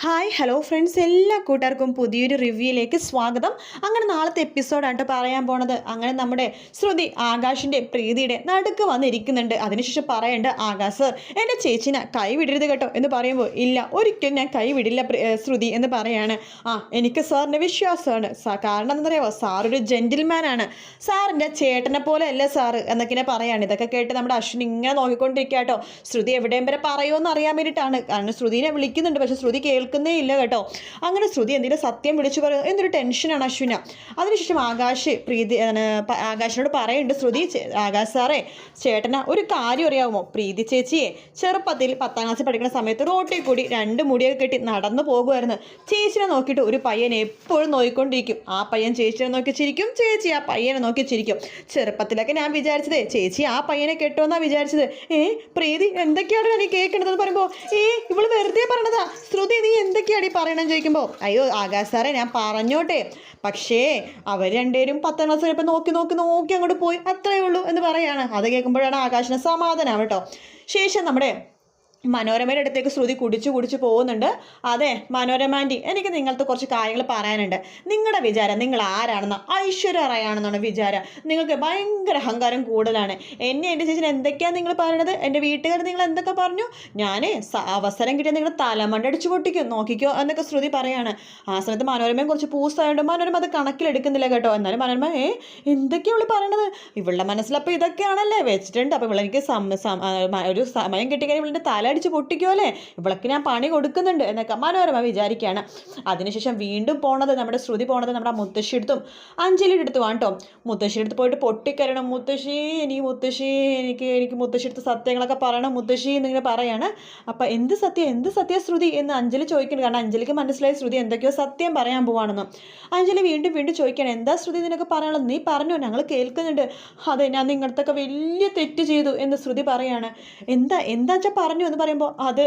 Hi hello friends എല്ലാ കൂട്ടുകാർക്കും പുതിയൊരു റിവ്യൂയിലേക്ക് സ്വാഗതം. അങ്ങനെ നാളത്തെ എപ്പിസോഡാണ് പറയാൻ പോണത്. അങ്ങനെ നമ്മുടെ ശ്രുതി ആകാശിന്റെ പ്രീതിയുടെ നടുക്ക് വന്നിരിക്കുന്നുണ്ട്. അതിനുശേഷം പറയേണ്ട ആകാശ് സർ എന്റെ ചേച്ചിനെ കൈവിടരുത് കേട്ടോ എന്ന് പറയുമ്പോൾ ഇല്ല ഒരിക്കലും ഞാൻ കൈ വിടില്ല പ്രി- ഏ, ശ്രുതി എന്ന് പറയാണ്. ആ എനിക്ക് സാറിന്റെ വിശ്വാസമാണ്. കാരണം എന്താ പറയുക സാറൊരു ജെന്റിൽമാനാണ് സാറിന്റെ ചേട്ടനെ പോലെ അല്ല സാറ് എന്നൊക്കെ പറയാണ്. ഇതൊക്കെ കേട്ട് നമ്മുടെ അശ്വിൻ ഇങ്ങനെ നോക്കിക്കൊണ്ടിരിക്കുക കേട്ടോ ശ്രുതി എവിടെയും വരെ പറയുമോ എന്ന് അറിയാൻ വേണ്ടിയിട്ടാണ്. കാരണം ശ്രുതിനെ വിളിക്കുന്നുണ്ട്. പക്ഷേ ശ്രുതി കേൾക്കുന്നേ ഇല്ല കേട്ടോ. അങ്ങനെ ശ്രുതി എന്തെങ്കിലും സത്യം വിളിച്ചു പറയും എന്തൊരു ടെൻഷനാണ് അശ്വിന. അതിനുശേഷം ആകാശ് പ്രീതി ആകാശിനോട് പറയുന്നുണ്ട് ശ്രുതി ആകാശ് സാറേ ചേട്ടന ഒരു കാര്യം അറിയാമോ പ്രീതി ചേച്ചിയെ ചെറുപ്പത്തിൽ പത്താം ക്ലാസ്സിൽ പഠിക്കുന്ന സമയത്ത് റോട്ടിൽ കൂടി രണ്ട് മുടിയൊക്കെ കെട്ടി നടന്നു പോകുമായിരുന്നു ചേച്ചിനെ നോക്കിയിട്ട് ഒരു പയ്യൻ എപ്പോഴും നോക്കിക്കൊണ്ടിരിക്കും ആ പയ്യൻ ചേച്ചിനെ നോക്കി ചിരിക്കും ചേച്ചി ആ പയ്യനെ നോക്കി ചിരിക്കും. ചെറുപ്പത്തിലൊക്കെ ഞാൻ വിചാരിച്ചത് ചേച്ചി ആ പയ്യനെ കെട്ടുമെന്നാണ് വിചാരിച്ചത്. ഏ പ്രീതി എന്തൊക്കെയാണ് നീ കേൾക്കണതെന്ന് പറയുമ്പോൾ ഏ ഇവൾ വെറുതെ പറഞ്ഞതാ. ശ്രുതി നീ എന്തൊക്കെയാണ് ഈ പറയണമെന്ന് ചോദിക്കുമ്പോൾ അയ്യോ ആകാശ് സാറേ ഞാൻ പറഞ്ഞോട്ടെ. പക്ഷേ അവർ രണ്ടുപേരും പത്താം ക്ലാസ് കഴിഞ്ഞപ്പോൾ നോക്കി നോക്കി നോക്കി അങ്ങോട്ട് പോയി. അത്രയേ ഉള്ളൂ എന്ന് പറയാണ്. അത് കേൾക്കുമ്പോഴാണ് ആകാശിന് സമാധാനം കേട്ടോ. ശേഷം നമ്മുടെ മനോരമയുടെ അടുത്തേക്ക് ശ്രുതി കുടിച്ചു കുടിച്ചു പോകുന്നുണ്ട്. അതെ മനോരമാന്റി എനിക്ക് നിങ്ങൾക്ക് കുറച്ച് കാര്യങ്ങൾ പറയാനുണ്ട്. നിങ്ങളുടെ വിചാരം നിങ്ങൾ ആരാണെന്ന്? ഐശ്വര്യ വിചാരം. നിങ്ങൾക്ക് ഭയങ്കര അഹങ്കാരം കൂടുതലാണ്. എന്നെ എന്റെ ചേച്ചി എന്തൊക്കെയാണ് നിങ്ങൾ പറയണത്? എന്റെ വീട്ടുകാർ നിങ്ങൾ എന്തൊക്കെ പറഞ്ഞു? ഞാൻ അവസരം കിട്ടിയാൽ നിങ്ങൾ തലമണ്ടടിച്ച് പൊട്ടിക്കും. നോക്കിക്കോ എന്നൊക്കെ ശ്രുതി പറയാണ്. ആ സമയത്ത് മനോരമയും കുറച്ച് പൂസായതുകൊണ്ട് മനോരമ അത് കണക്കിലെടുക്കുന്നില്ല കേട്ടോ. എന്നാലും മനോരമ ഏ എന്തൊക്കെയാണ് ഇവൾ പറയണത്? ഇവളുടെ മനസ്സിലപ്പോൾ ഇതൊക്കെയാണല്ലേ വെച്ചിട്ടുണ്ട്. അപ്പോൾ ഇവളെനിക്ക് ഒരു സമയം കിട്ടിക്കഴിഞ്ഞാൽ ഇവളുടെ തല അടിച്ച് പൊട്ടിക്കുമല്ലേ ഇവൾക്ക് ഞാൻ പണി കൊടുക്കുന്നുണ്ട് എന്നൊക്കെ മനോരമ വിചാരിക്കുകയാണ്. അതിനുശേഷം വീണ്ടും പോണത് നമ്മുടെ ശ്രുതി പോണത് നമ്മുടെ മുത്തശ്ശി എടുത്തും അഞ്ജലിയുടെ അടുത്ത് വാട്ടോ മുത്തശ്ശിയുടെ അടുത്ത് പോയിട്ട് പൊട്ടിക്കരണം മുത്തശ്ശി എനിക്ക് മുത്തശ്ശി എനിക്ക് എനിക്ക് മുത്തശ്ശിയെടുത്ത് സത്യങ്ങളൊക്കെ പറയണം. മുത്തശ്ശി എന്നിങ്ങനെ പറയാണ്. അപ്പം എന്ത് സത്യം എന്ത് സത്യ ശ്രുതി എന്ന് അഞ്ജലി ചോദിക്കുന്നു കാരണം അഞ്ജലിക്ക് മനസ്സിലായി ശ്രുതി എന്തൊക്കെയോ സത്യം പറയാൻ പോവാണെന്ന്. അഞ്ജലി വീണ്ടും വീണ്ടും ചോദിക്കണം എന്താ ശ്രുതി നിനക്ക് പറയാനുള്ളത്? നീ പറഞ്ഞു ഞങ്ങൾ കേൾക്കുന്നുണ്ട്. അതെ ഞാൻ നിങ്ങളുടെ വലിയ തെറ്റ് ചെയ്തു എന്ന് ശ്രുതി പറയാണ്. എന്താ എന്താ വെച്ചാൽ പറഞ്ഞു? എന്ന് പറയുമ്പോൾ അത്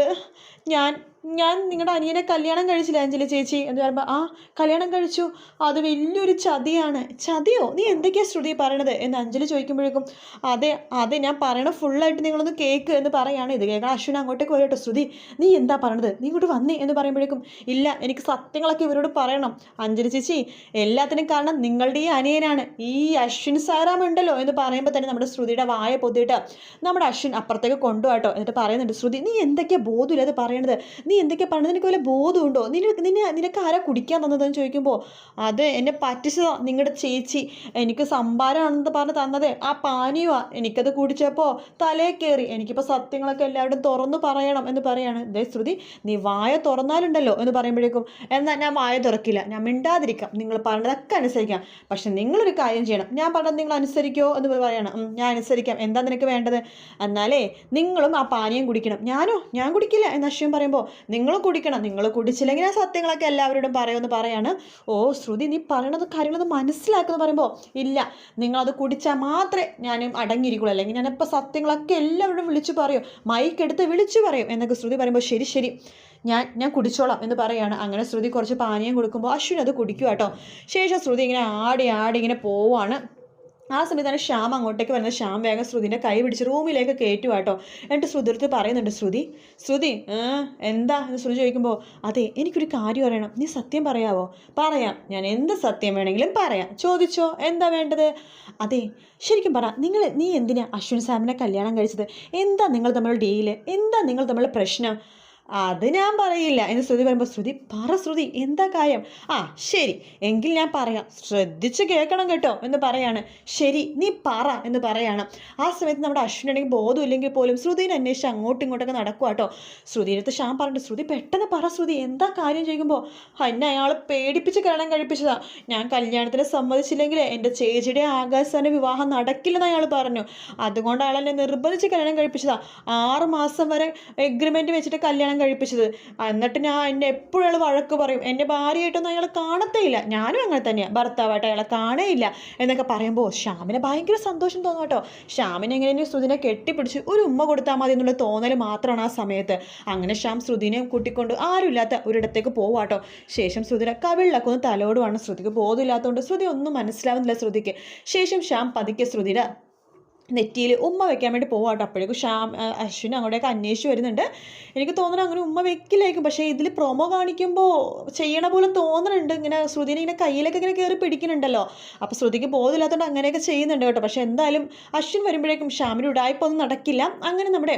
ഞാൻ ഞാൻ നിങ്ങളുടെ അനിയനെ കല്യാണം കഴിച്ചില്ല അഞ്ജലി ചേച്ചി? എന്ന് പറയുമ്പോൾ ആ കല്യാണം കഴിച്ചു. അത് വലിയൊരു ചതിയാണ്. ചതിയോ? നീ എന്തൊക്കെയാണ് ശ്രുതി പറയണത്? എന്ന് അഞ്ജലി ചോദിക്കുമ്പോഴേക്കും അതെ അതെ ഞാൻ പറയണ ഫുള്ളായിട്ട് നിങ്ങളൊന്ന് കേക്ക് എന്ന് പറയാണ്. ഇത് കേൾക്കണം അശ്വിൻ അങ്ങോട്ടേക്ക് വരട്ടെ ശ്രുതി നീ എന്താ പറയണത്? നീ ഇങ്ങോട്ട് വന്നേ. എന്ന് പറയുമ്പോഴേക്കും ഇല്ല എനിക്ക് സത്യങ്ങളൊക്കെ ഇവരോട് പറയണം. അഞ്ജലി ചേച്ചി എല്ലാത്തിനും കാരണം നിങ്ങളുടെ ഈ അനിയനാണ്. ഈ അശ്വിൻ സാറാം എന്ന് പറയുമ്പോൾ തന്നെ നമ്മുടെ ശ്രുതിയുടെ വായ പൊതിയിട്ട് നമ്മുടെ അശ്വിൻ അപ്പുറത്തേക്ക് കൊണ്ടുപോകട്ടോ എന്നിട്ട് പറയുന്നുണ്ട് ശ്രുതി നീ എന്തൊക്കെയാ ബോധമില്ലാതെ പറയണത്? എന്തൊക്കെയാ പറഞ്ഞത്? നിനക്ക് വല്ല ബോധമുണ്ടോ നിന നിന്നെ നിനക്ക് ആരാ കുടിക്കാൻ തന്നതെന്ന് ചോദിക്കുമ്പോൾ അത് എന്നെ പറ്റിച്ചതാ നിങ്ങളുടെ ചേച്ചി. എനിക്ക് സംഭാരമാണെന്ന് പറഞ്ഞ് തന്നത്. ആ പാനീയമാ എനിക്കത് കുടിച്ചപ്പോൾ തലേ കയറി എനിക്കിപ്പോൾ സത്യങ്ങളൊക്കെ എല്ലാവരും തുറന്നു പറയണം എന്ന് പറയാണ്. ദേ ശ്രുതി നീ വായ തുറന്നാലുണ്ടല്ലോ എന്ന് പറയുമ്പോഴേക്കും എന്നാൽ ഞാൻ വായ തുറക്കില്ല. ഞാൻ മിണ്ടാതിരിക്കാം. നിങ്ങൾ പറഞ്ഞതൊക്കെ അനുസരിക്കാം. പക്ഷെ നിങ്ങളൊരു കാര്യം ചെയ്യണം. ഞാൻ പറഞ്ഞത് നിങ്ങൾ അനുസരിക്കോ എന്ന് പറയണം. ഞാൻ അനുസരിക്കാം. എന്താ നിനക്ക് വേണ്ടത്? എന്നാലേ നിങ്ങളും ആ പാനീയം കുടിക്കണം. ഞാനോ? ഞാൻ കുടിക്കില്ല എന്ന് അശ്വൻ പറയുമ്പോൾ നിങ്ങളും കുടിക്കണം നിങ്ങൾ കുടിച്ചില്ലെങ്കിൽ ആ സത്യങ്ങളൊക്കെ എല്ലാവരോടും പറയുമെന്ന് പറയാണ്. ഓ ശ്രുതി നീ പറയണത് കാര്യങ്ങളത് മനസ്സിലാക്കുന്നു പറയുമ്പോൾ ഇല്ല നിങ്ങളത് കുടിച്ചാൽ മാത്രമേ ഞാനും അടങ്ങിയിരിക്കുള്ളൂ. അല്ലെങ്കിൽ ഞാനിപ്പോൾ സത്യങ്ങളൊക്കെ എല്ലാവരോടും വിളിച്ചു പറയും മൈക്കെടുത്ത് വിളിച്ചു പറയും എന്നൊക്കെ ശ്രുതി പറയുമ്പോൾ ശരി ശരി ഞാൻ ഞാൻ കുടിച്ചോളാം എന്ന് പറയാണ്. അങ്ങനെ ശ്രുതി കുറച്ച് പാനീയം കൊടുക്കുമ്പോൾ അശ്വിൻ അത് കുടിക്കുക കേട്ടോ ശേഷം ശ്രുതി ഇങ്ങനെ ആടി ആടി ഇങ്ങനെ പോവാണ്. ആ സമയത്താണ് ശ്യാം അങ്ങോട്ടേക്ക് വരുന്നത് ശ്യാം വേഗം ശ്രുതിന്റെ കൈ പിടിച്ച് റൂമിലേക്ക് കയറ്റുക കേട്ടോ. എന്നിട്ട് ശ്രുതി അടുത്ത് പറയുന്നുണ്ട് ശ്രുതി ശ്രുതി എന്താ? എന്ന് ശ്രുതി ചോദിക്കുമ്പോൾ അതെ എനിക്കൊരു കാര്യം അറിയണം. നീ സത്യം പറയാവോ? പറയാം. ഞാൻ എന്ത് സത്യം വേണമെങ്കിലും പറയാം. ചോദിച്ചോ എന്താ വേണ്ടത്? അതെ ശരിക്കും പറ. നിങ്ങൾ നീ എന്തിനാ അശ്വിൻ സാമിനെ കല്യാണം കഴിച്ചത്? എന്താ നിങ്ങൾ തമ്മിൽ ഡീൽ? എന്താ നിങ്ങൾ തമ്മിൽ പ്രശ്നം? അത് ഞാൻ പറയില്ല. എന്ന് ശ്രുതി പറയുമ്പോൾ ശ്രുതി പറ ശ്രുതി എന്താ കാര്യം? ആ ശരി. എങ്കിൽ ഞാൻ പറയാം. ശ്രദ്ധിച്ച് കേൾക്കണം കേട്ടോ എന്ന് പറയാണ്. ശരി നീ പറ എന്ന് പറയാണ്. ആ സമയത്ത് നമ്മുടെ അശ്വിനാണെങ്കിൽ ബോധമില്ലെങ്കിൽ പോലും ശ്രുതിനെ അന്വേഷിച്ച് അങ്ങോട്ടും ഇങ്ങോട്ടൊക്കെ നടക്കുക കേട്ടോ ശ്രുതിയുടെ അടുത്ത് ഷാൻ പറഞ്ഞിട്ട് ശ്രുതി പെട്ടെന്ന് പറ ശ്രുതി എന്താ കാര്യം? ചെയ്യുമ്പോൾ എന്നെ അയാൾ പേടിപ്പിച്ച് കല്യാണം കഴിപ്പിച്ചതാ. ഞാൻ കല്യാണത്തിന് സമ്മതിച്ചില്ലെങ്കിൽ എന്റെ ചേച്ചിയുടെ ആകാശാന്റെ വിവാഹം നടക്കില്ലെന്ന് അയാൾ പറഞ്ഞു. അതുകൊണ്ട് അയാൾ എന്നെ നിർബന്ധിച്ച് കല്യാണം കഴിപ്പിച്ചതാ. ആറ് മാസം വരെ എഗ്രിമെന്റ് വെച്ചിട്ട് കല്യാണം കഴിപ്പിച്ചത്. എന്നിട്ട് ഞാൻ എന്നെ എപ്പോഴും അയാൾ വഴക്ക് പറയും. എന്റെ ഭാര്യയായിട്ടൊന്നും അയാൾ കാണത്തേയില്ല. ഞാനും അങ്ങനെ തന്നെയാണ് ഭർത്താവായിട്ട് അയാളെ കാണേയില്ല എന്നൊക്കെ പറയുമ്പോൾ ശ്യാമിന് ഭയങ്കര സന്തോഷം തോന്നും കേട്ടോ. ശ്യാമിനെ എങ്ങനെയും ശ്രുതിനെ കെട്ടിപ്പിടിച്ച് ഒരു ഉമ്മ കൊടുത്താൽ മതി എന്നുള്ള തോന്നൽ മാത്രമാണ് ആ സമയത്ത്. അങ്ങനെ ശ്യാം ശ്രുതിനെ കൂട്ടിക്കൊണ്ട് ആരുമില്ലാത്ത ഒരിടത്തേക്ക് പോവാട്ടോ ശേഷം ശ്രുതിനെ കവിളിലൊക്കെ ഒന്ന് തലോടുവാണ്. ശ്രുതിക്ക് ബോധമില്ലാത്തതുകൊണ്ട് ശ്രുതി ഒന്നും മനസ്സിലാവുന്നില്ല ശ്രുതിക്ക്. ശേഷം ശ്യാം പതുക്കെ ശ്രുതിയുടെ നെറ്റിയിൽ ഉമ്മ വെക്കാൻ വേണ്ടി പോവാം കേട്ടോ അപ്പോഴേക്കും ശ്യാം അശ്വിനും അങ്ങോട്ടേക്ക് അന്വേഷിച്ച് വരുന്നുണ്ട്. എനിക്ക് തോന്നുന്നു അങ്ങനെ ഉമ്മ വെക്കില്ലായിരിക്കും. പക്ഷേ ഇതിൽ പ്രൊമോ കാണിക്കുമ്പോൾ ചെയ്യണ പോലെ തോന്നുന്നുണ്ട് ഇങ്ങനെ ശ്രുതിനെ ഇങ്ങനെ കയ്യിലൊക്കെ ഇങ്ങനെ കയറി പിടിക്കുന്നുണ്ടല്ലോ. അപ്പോൾ ശ്രുതിക്ക് ബോധമില്ലാത്തതുകൊണ്ട് അങ്ങനെയൊക്കെ ചെയ്യുന്നുണ്ട് കേട്ടോ. പക്ഷേ എന്തായാലും അശ്വിൻ വരുമ്പോഴേക്കും ഷ്യാമിന് ഉടായ്പൊന്നും നടക്കില്ല. അങ്ങനെ നമ്മുടെ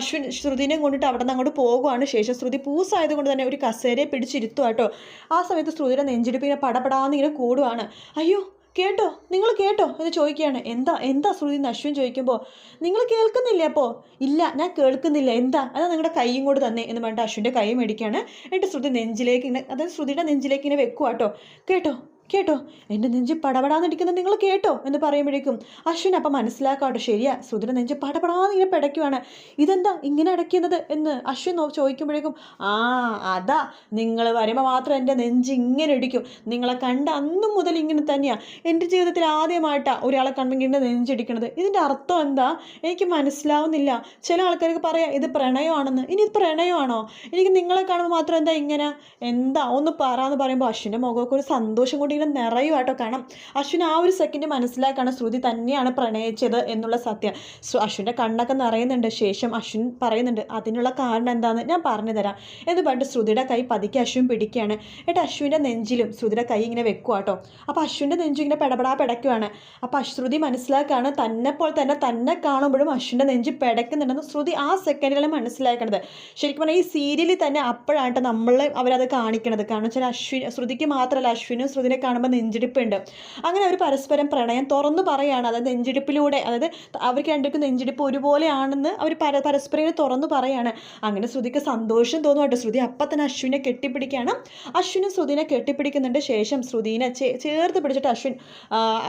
അശ്വിൻ ശ്രുതിനെ കൊണ്ടിട്ട് അവിടെ നിന്ന് അങ്ങോട്ട് പോകുവാണ്. ശേഷം ശ്രുതി പൂസായതുകൊണ്ട് തന്നെ ഒരു കസേരയെ പിടിച്ചിരുത്തുക കേട്ടോ. ആ സമയത്ത് ശ്രുതിയുടെ നെഞ്ചിടിപ്പ് ഇങ്ങനെ പടപടാന്ന് ഇങ്ങനെ കൂടുവാണ്. അയ്യോ കേട്ടോ നിങ്ങൾ കേട്ടോ എന്ന് ചോദിക്കുകയാണ്. എന്താ എന്താ ശ്രുതി എന്ന് അശ്വിൻ ചോദിക്കുമ്പോൾ നിങ്ങൾ കേൾക്കുന്നില്ല അപ്പോൾ ഇല്ല ഞാൻ കേൾക്കുന്നില്ല. എന്താ? അതാ നിങ്ങളുടെ കൈയും കൂടെ തന്നെ എന്ന് പറഞ്ഞിട്ട് അശ്വിന്റെ കൈ മേടിക്കുകയാണ്. എന്നിട്ട് ശ്രുതി നെഞ്ചിലേക്ക് ഇങ്ങനെ അതായത് ശ്രുതിയുടെ നെഞ്ചിലേക്ക് ഇങ്ങനെ വെക്കുക കേട്ടോ കേട്ടോ കേട്ടോ? എന്റെ നെഞ്ച് പടപടാന്നിരിക്കുന്നത് നിങ്ങൾ കേട്ടോ എന്ന് പറയുമ്പോഴേക്കും അശ്വിൻ അപ്പം മനസ്സിലാക്കാട്ടോ ശരിയാ സുധിര നെഞ്ച് പടപടാന്ന് ഇങ്ങനെ പിടയ്ക്കുവാണ്. ഇതെന്താ ഇങ്ങനെ അടയ്ക്കുന്നത് എന്ന് അശ്വിൻ ചോദിക്കുമ്പോഴേക്കും ആ അതാ നിങ്ങൾ വരുമ്പോൾ മാത്രം എന്റെ നെഞ്ച് ഇങ്ങനെ ഇടിക്കും. നിങ്ങളെ കണ്ട അന്നും മുതൽ ഇങ്ങനെ തന്നെയാണ് എന്റെ ജീവിതത്തിൽ ആദ്യമായിട്ടാണ് ഒരാളെ കണ്ടെങ്കിൽ എന്റെ നെഞ്ചിടിക്കണത് ഇതിന്റെ അർത്ഥം എന്താ? എനിക്ക് മനസ്സിലാവുന്നില്ല. ചില ആൾക്കാർക്ക് പറയാം ഇത് പ്രണയമാണെന്ന്. ഇനി ഇത് പ്രണയമാണോ? എനിക്ക് നിങ്ങളെ കാണുമ്പോൾ മാത്രം എന്താ ഇങ്ങനെ? എന്താ? ഒന്ന് പറയാന്ന് പറയുമ്പോൾ അശ്വിന്റെ മുഖമൊക്കെ ഒരു സന്തോഷം കൊണ്ട് ഇങ്ങനെ നിറയുമായിട്ടോ കാണാം അശ്വിൻ ആ ഒരു സെക്കൻഡ് മനസ്സിലാക്കാണ് ശ്രുതി തന്നെയാണ് പ്രണയിച്ചത് എന്നുള്ള സത്യം. അശ്വിന്റെ കണ്ണൊക്കെ നിറയുന്നുണ്ട്. ശേഷം അശ്വിൻ പറയുന്നുണ്ട് അതിനുള്ള കാരണം എന്താണെന്ന് ഞാൻ പറഞ്ഞു തരാം എന്ന് പറഞ്ഞിട്ട് ശ്രുതിയുടെ കൈ പതുക്കെ അശ്വിൻ പിടിക്കുകയാണ്. എന്നിട്ട് അശ്വിന്റെ നെഞ്ചിലും ശ്രുതിയുടെ കൈ ഇങ്ങനെ വെക്കുക കേട്ടോ അപ്പോൾ അശ്വിന്റെ നെഞ്ചും ഇങ്ങനെ പെടപെടാ പിടയ്ക്കുവാണ് അപ്പോൾ അശ്രുതി മനസ്സിലാക്കുകയാണ് തന്നെ പോലെ തന്നെ തന്നെ കാണുമ്പോഴും അശ്വിന്റെ നെഞ്ച് പിടയ്ക്കുന്നുണ്ടെന്ന് ശ്രുതി ആ സെക്കൻഡുകളെ മനസ്സിലാക്കണത്. ശരിക്കും പറഞ്ഞാൽ ഈ സീരിയലിൽ തന്നെ അപ്പോഴാണ് നമ്മൾ അവരത് കാണിക്കണത്. കാരണം വെച്ചാൽ അശ്വിൻ ശ്രുതിക്ക് മാത്രമല്ല അശ്വിനും ശ്രുതിനെ കാണുമ്പോൾ നെഞ്ചിടിപ്പുണ്ട്. അങ്ങനെ അവർ പരസ്പരം പ്രണയം തുറന്നു പറയാണ്. അതായത് നെഞ്ചിടിപ്പിലൂടെ അതായത് അവർക്ക് രണ്ടുപേർക്കും നെഞ്ചിടിപ്പ് ഒരുപോലെയാണെന്ന് അവർ പര പരസ്പരം തുറന്നു പറയാണ്. അങ്ങനെ ശ്രുതിക്ക് സന്തോഷം തോന്നും കേട്ടോ. ശ്രുതി അപ്പം തന്നെ അശ്വിനെ കെട്ടിപ്പിടിക്കുകയാണ് അശ്വിനും ശ്രുതിനെ കെട്ടിപ്പിടിക്കുന്നുണ്ട്. ശേഷം ശ്രുതിനെ ചേർത്ത് പിടിച്ചിട്ട് അശ്വിൻ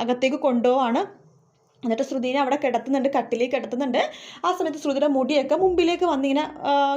അകത്തേക്ക് കൊണ്ടുപോവാണ്. എന്നിട്ട് ശ്രുതിനെ അവിടെ കിടത്തുന്നുണ്ട് കട്ടിലേക്ക് കിടത്തുന്നുണ്ട്. ആ സമയത്ത് ശ്രുതിയുടെ മുടിയൊക്കെ മുമ്പിലേക്ക് വന്നിങ്ങനെ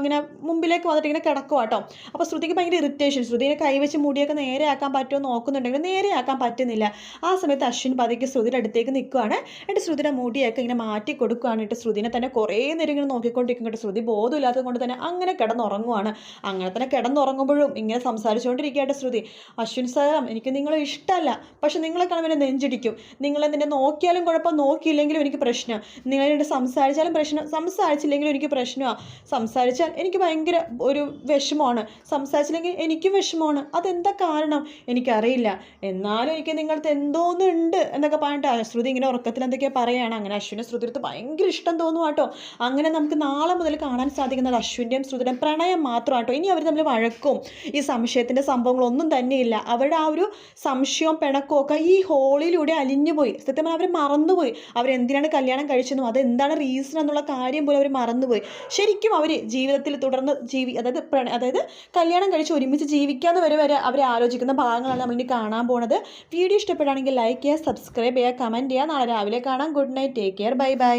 ഇങ്ങനെ മുമ്പിലേക്ക് വന്നിട്ട് ഇങ്ങനെ കിടക്കുക കേട്ടോ അപ്പോൾ ശ്രുതിക്ക് ഭയങ്കര ഇറിറ്റേഷൻ ശ്രുതിയെ കൈവച്ച് മുടിയൊക്കെ നേരെയാക്കാൻ പറ്റുമോ നോക്കുന്നുണ്ടെങ്കിൽ നേരെയാക്കാൻ പറ്റുന്നില്ല. ആ സമയത്ത് അശ്വിൻ പതിക്ക് ശ്രുതിയുടെ അടുത്തേക്ക് നിൽക്കുകയാണ് എന്നിട്ട് ശ്രുതിയുടെ മുടിയൊക്കെ ഇങ്ങനെ മാറ്റി കൊടുക്കുകയാണ് എന്നിട്ട് ശ്രുതിനെ തന്നെ കുറേ നേരം ഇങ്ങനെ നോക്കിക്കൊണ്ടിരിക്കും. കേട്ടോ ശ്രുതി ബോധമില്ലാത്തത് കൊണ്ട് തന്നെ അങ്ങനെ കിടന്നുറങ്ങുവാണ്. അങ്ങനെ തന്നെ കിടന്നുറങ്ങുമ്പോഴും ഇങ്ങനെ സംസാരിച്ചുകൊണ്ടിരിക്കുകയായിട്ട് ശ്രുതി. അശ്വിൻ സാറാം എനിക്ക് നിങ്ങളെ ഇഷ്ടമല്ല. പക്ഷെ നിങ്ങളെ കാണുമ്പോൾ നെഞ്ചിടിക്കും. നിങ്ങളെ നിന്നെ നോക്കിയാലും കുഴപ്പം നോക്കിയില്ലെങ്കിലും എനിക്ക് പ്രശ്നമാണ് നിങ്ങൾ എന്നോട് സംസാരിച്ചാലും പ്രശ്നം സംസാരിച്ചില്ലെങ്കിലും എനിക്ക് പ്രശ്നമാണ് സംസാരിച്ചാൽ എനിക്ക് ഭയങ്കര ഒരു വിഷമമാണ്. സംസാരിച്ചില്ലെങ്കിൽ എനിക്കും വിഷമമാണ്. അതെന്താ കാരണം? എനിക്കറിയില്ല. എന്നാലും എനിക്ക് നിങ്ങളടുത്ത് എന്തോന്നുണ്ട് എന്നൊക്കെ പറഞ്ഞിട്ട് ശ്രുതി ഇങ്ങനെ ഉറക്കത്തിൽ എന്തൊക്കെയാ പറയുകയാണ് അങ്ങനെ അശ്വിനെ ശ്രുതിടുത്ത് ഭയങ്കര ഇഷ്ടം തോന്നും കേട്ടോ അങ്ങനെ നമുക്ക് നാളെ മുതൽ കാണാൻ സാധിക്കുന്നത് അശ്വിന്റെയും ശ്രുതിയുടെയും പ്രണയം മാത്രം കേട്ടോ ഇനി അവർ തമ്മിൽ വഴക്കും ഈ സംശയത്തിന്റെ സംഭവങ്ങളൊന്നും തന്നെയില്ല. അവരുടെ ആ ഒരു സംശയവും പിണക്കവും ഒക്കെ ഈ ഹോളിലൂടെ അലിഞ്ഞുപോയി. സത്യം അവർ മറന്നുപോയി. അവരെന്തിനാണ് കല്യാണം കഴിച്ചതെന്നും അതെന്താണ് റീസൺ എന്നുള്ള കാര്യം പോലും അവർ മറന്നുപോയി. ശരിക്കും അവർ ജീവിതത്തിൽ തുടർന്ന് ജീവി അതായത് അതായത് കല്യാണം കഴിച്ച് ഒരുമിച്ച് ജീവിക്കാമെന്ന് വരെ വരെ അവർ ആലോചിക്കുന്ന ഭാഗങ്ങളാണ് നമ്മളിനി കാണാൻ പോണത്. വീഡിയോ ഇഷ്ടപ്പെടുകയാണെങ്കിൽ ലൈക്ക് ചെയ്യുക സബ്സ്ക്രൈബ് ചെയ്യുക കമന്റ് ചെയ്യുക. നാളെ രാവിലെ കാണാം. Good night take care bye bye